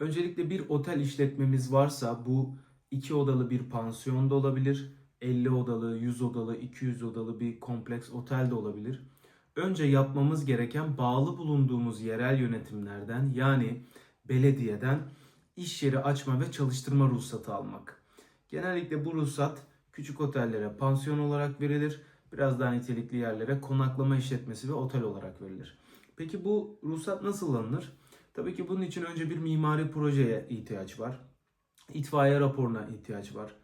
Öncelikle bir otel işletmemiz varsa bu iki odalı bir pansiyon da olabilir. 50 odalı, 100 odalı, 200 odalı bir kompleks otel de olabilir. Önce yapmamız gereken bağlı bulunduğumuz yerel yönetimlerden yani belediyeden iş yeri açma ve çalıştırma ruhsatı almak. Genellikle bu ruhsat küçük otellere pansiyon olarak verilir. Biraz daha nitelikli yerlere konaklama işletmesi ve otel olarak verilir. Peki bu ruhsat nasıl alınır? Tabii ki bunun için önce bir mimari projeye ihtiyaç var. İtfaiye raporuna ihtiyaç var.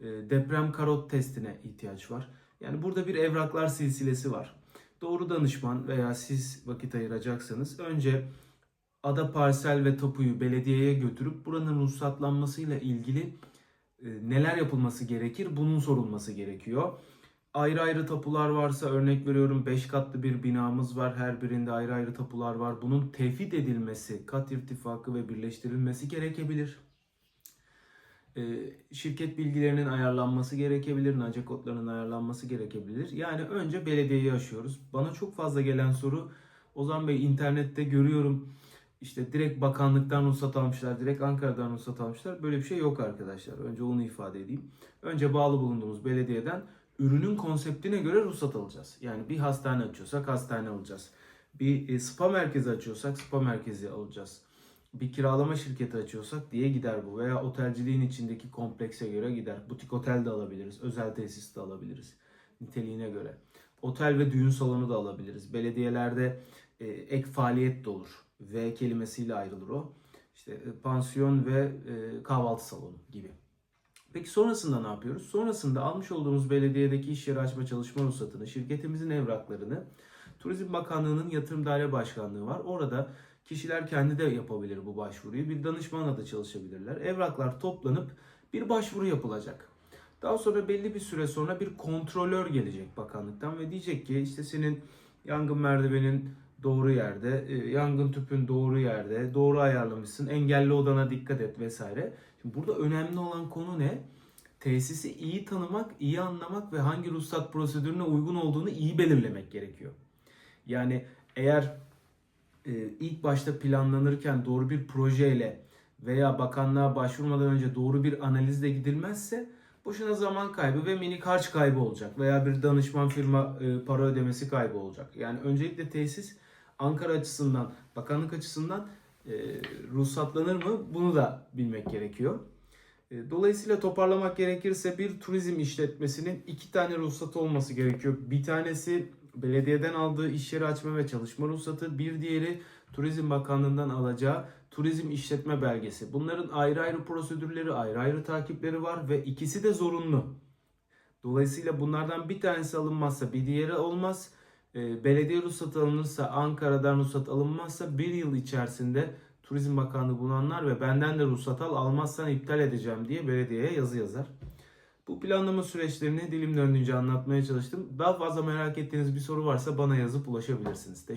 E, Deprem karot testine ihtiyaç var. Yani burada bir evraklar silsilesi var. Doğru danışman veya siz vakit ayıracaksanız önce ada parsel ve tapuyu belediyeye götürüp buranın ruhsatlanmasıyla ilgili e, neler yapılması gerekir bunun sorulması gerekiyor. Ayrı ayrı tapular varsa örnek veriyorum 5 katlı bir binamız var. Her birinde ayrı ayrı tapular var. Bunun tevhid edilmesi, kat irtifakı ve birleştirilmesi gerekebilir. E, şirket bilgilerinin ayarlanması gerekebilir, NACE kodlarının ayarlanması gerekebilir. Yani önce belediyeyi aşıyoruz. Bana çok fazla gelen soru Ozan Bey internette görüyorum işte direkt bakanlıktan ruhsat almışlar, direkt Ankara'dan ruhsat almışlar. Böyle bir şey yok arkadaşlar. Önce onu ifade edeyim. Önce bağlı bulunduğumuz belediyeden ürünün konseptine göre ruhsat alacağız. Yani bir hastane açıyorsak hastane alacağız. Bir e, spa merkezi açıyorsak spa merkezi alacağız. Bir kiralama şirketi açıyorsak diye gider bu. Veya otelciliğin içindeki komplekse göre gider. Butik otel de alabiliriz. Özel tesis de alabiliriz. Niteliğine göre. Otel ve düğün salonu da alabiliriz. Belediyelerde e, ek faaliyet de olur. V kelimesiyle ayrılır o. İşte e, pansiyon ve kahvaltı salonu gibi. Peki sonrasında ne yapıyoruz? Sonrasında almış olduğumuz belediyedeki iş yeri açma çalışma ruhsatını, şirketimizin evraklarını Turizm Bakanlığı'nın Yatırım Daire Başkanlığı var. Orada kişiler kendi de yapabilir bu başvuruyu. Bir danışmanla da çalışabilirler. Evraklar toplanıp bir başvuru yapılacak. Daha sonra belli bir süre sonra bir kontrolör gelecek bakanlıktan ve diyecek ki işte senin yangın merdivenin doğru yerde, e, yangın tüpün doğru yerde, doğru ayarlamışsın, engelli odana dikkat et vesaire. Şimdi burada önemli olan konu ne? Tesisi iyi tanımak, iyi anlamak ve hangi ruhsat prosedürüne uygun olduğunu iyi belirlemek gerekiyor. Yani eğer e, ilk başta planlanırken doğru bir projeyle veya bakanlığa başvurmadan önce doğru bir analizle gidilmezse boşuna zaman kaybı ve minik harç kaybı olacak veya bir danışman firma e, para ödemesi kaybı olacak. Yani öncelikle tesis Ankara açısından, bakanlık açısından e, ruhsatlanır mı bunu da bilmek gerekiyor. E, dolayısıyla toparlamak gerekirse bir turizm işletmesinin iki tane ruhsatı olması gerekiyor. Bir tanesi belediyeden aldığı iş yeri açma ve çalışma ruhsatı, bir diğeri Turizm Bakanlığı'ndan alacağı turizm işletme belgesi. Bunların ayrı ayrı prosedürleri, ayrı ayrı takipleri var ve ikisi de zorunlu. Dolayısıyla bunlardan bir tanesi alınmazsa bir diğeri olmaz. E, belediye ruhsatı alınırsa Ankara'dan ruhsat alınmazsa bir yıl içerisinde Turizm Bakanlığı bulunanlar ve benden de ruhsat al almazsan iptal edeceğim diye belediyeye yazı yazar. Bu planlama süreçlerini dilim döndüğünce anlatmaya çalıştım. Daha fazla merak ettiğiniz bir soru varsa bana yazıp ulaşabilirsiniz. Teşekkür